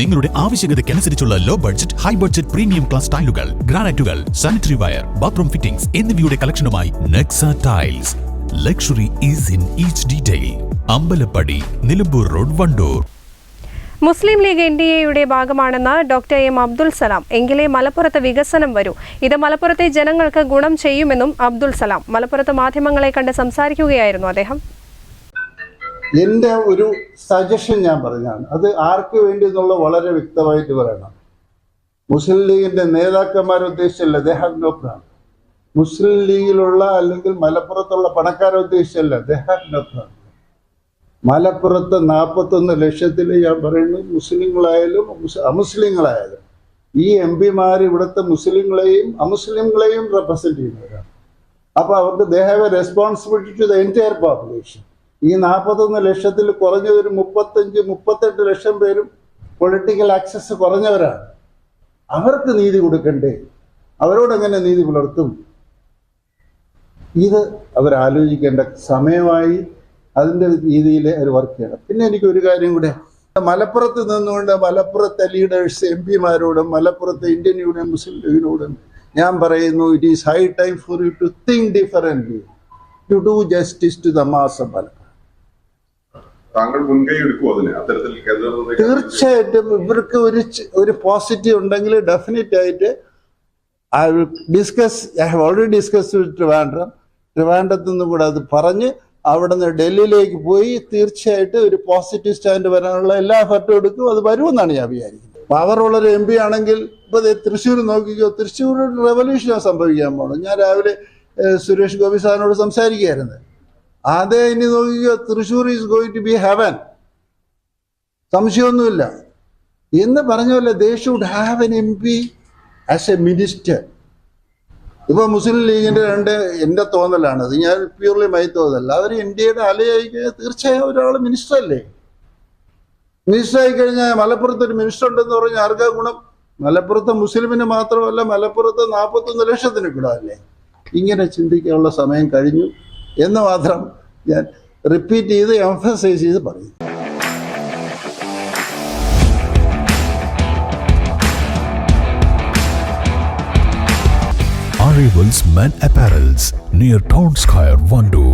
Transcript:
നിങ്ങളുടെ ആവശ്യകതയ്ക്കനുസരിച്ചുള്ള low budget high budget premium class ടൈലുകൾ ഗ്രാനൈറ്റുകൾ സാനിറ്ററി വയർ ബാത്റൂം ഫിറ്റിംഗ്സ് എന്നിവയുടെ കളക്ഷനുമായി Nexa tiles luxury is in each detail Ambalappadi Nilambur road Wandoor. Muslim League N D എയുടെ ഭാഗമാണെന്ന് doctor M Abdul Salam. എങ്കിലേ മലപ്പുറത്ത് വികസനം വരൂ. ഇത് മലപ്പുറത്തെ ജനങ്ങൾക്ക് ഗുണം ചെയ്യുമെന്നും അബ്ദുൽ സലാം. മലപ്പുറത്ത് മാധ്യമങ്ങളെ കണ്ട് സംസാരിക്കുകയായിരുന്നു അദ്ദേഹം. എന്റെ ഒരു സജഷൻ ഞാൻ പറഞ്ഞാണ്. അത് ആർക്ക് വേണ്ടി എന്നുള്ള വളരെ വ്യക്തമായിട്ട് പറയണം. മുസ്ലിം ലീഗിന്റെ നേതാക്കന്മാരെ ഉദ്ദേശിച്ചല്ല they have no plan Muslim ലീഗിലുള്ള അല്ലെങ്കിൽ മലപ്പുറത്തുള്ള പണക്കാരെ ഉദ്ദേശിച്ചല്ല ദേ ഹാവ് നോ പ്ലാൻ മലപ്പുറത്ത് നാൽപ്പത്തൊന്ന് ലക്ഷത്തിൽ ഞാൻ പറയുന്നു മുസ്ലിങ്ങളായാലും അമുസ്ലിങ്ങളായാലും. ഈ എം പിമാർ ഇവിടുത്തെ മുസ്ലിങ്ങളെയും അമുസ്ലിങ്ങളെയും റെപ്രസെന്റ് ചെയ്യുന്നവരാണ്. അപ്പൊ അവർക്ക് they have a responsibility to the entire population ഈ നാൽപ്പത്തൊന്ന് ലക്ഷത്തിൽ കുറഞ്ഞ ഒരു മുപ്പത്തഞ്ച് മുപ്പത്തെട്ട് ലക്ഷം പേരും പൊളിറ്റിക്കൽ ആക്സസ് കുറഞ്ഞവരാണ്. അവർക്ക് നീതി കൊടുക്കണ്ടേ? അവരോട് എങ്ങനെ നീതി പുലർത്തും? ഇത് അവരാലോചിക്കേണ്ട സമയമായി അതിന്റെ രീതിയിൽ അവർ വർക്ക് ചെയ്യണം. പിന്നെ എനിക്ക് ഒരു കാര്യം കൂടെ. മലപ്പുറത്ത് നിന്നുകൊണ്ട് മലപ്പുറത്തെ ലീഡേഴ്സ് എം പിമാരോടും മലപ്പുറത്തെ ഇന്ത്യൻ യൂണിയൻ മുസ്ലിം ലീഗിനോടും ഞാൻ പറയുന്നു it is high time for you to think differently to do justice to the mass Malappuram താങ്കൾ മുൻകൈ എടുക്കുമോ അതിന്? അത്തരത്തിൽ തീർച്ചയായിട്ടും ഇവർക്ക് ഒരു ഒരു പോസിറ്റീവ് ഉണ്ടെങ്കിൽ ഡെഫിനറ്റ് ആയിട്ട് I discuss I have already discuss with Trivandrum ട്രിവാൻഡ്രത്ത് നിന്നും കൂടെ അത് പറഞ്ഞ് അവിടെ നിന്ന് ഡൽഹിയിലേക്ക് പോയി തീർച്ചയായിട്ടും ഒരു പോസിറ്റീവ് സ്റ്റാൻഡ് വരാനുള്ള എല്ലാ എഫർട്ടും എടുക്കും. അത് വരുമെന്നാണ് ഞാൻ വിചാരിക്കുന്നത്. പവറുള്ള ഒരു എം പി ആണെങ്കിൽ ഇപ്പൊ തൃശ്ശൂർ നോക്കിക്കോ തൃശ്ശൂർ റെവല്യൂഷനാണ് സംഭവിക്കാൻ പോകണം ഞാൻ രാവിലെ സുരേഷ് ഗോപി സാറിനോട് സംസാരിക്കുകയായിരുന്നു. അതേ ഇനി നോക്കിക്കോ Thrissur is going to be heaven സംശയമൊന്നുമില്ല. എന്ന് പറഞ്ഞ പോലെ they should have N M P as a minister ഇപ്പൊ മുസ്ലിം ലീഗിന്റെ രണ്ട് എന്റെ തോന്നലാണ്. അത് ഞാൻ പ്യൂർലി മൈ തോന്നല്ല അവർ ഇന്ത്യയുടെ അലയായി തീർച്ചയായും ഒരാൾ മിനിസ്റ്റർ അല്ലേ? മിനിസ്റ്റർ ആയി കഴിഞ്ഞാൽ മലപ്പുറത്ത് ഒരു മിനിസ്റ്റർ ഉണ്ടെന്ന് പറഞ്ഞാൽ ആർക്കാ ഗുണം? മലപ്പുറത്തെ മുസ്ലിമിന് മാത്രമല്ല മലപ്പുറത്ത് നാൽപ്പത്തൊന്ന് ലക്ഷത്തിന് ഗുണമല്ലേ? ഇങ്ങനെ ചിന്തിക്കാനുള്ള സമയം കഴിഞ്ഞു. എന്ന് മാത്രം ഞാൻ റിപ്പീറ്റ് ചെയ്ത് എംഫസൈസ് ചെയ്ത് പറയും Arrivals Men Apparels near Town Square, Vandoor.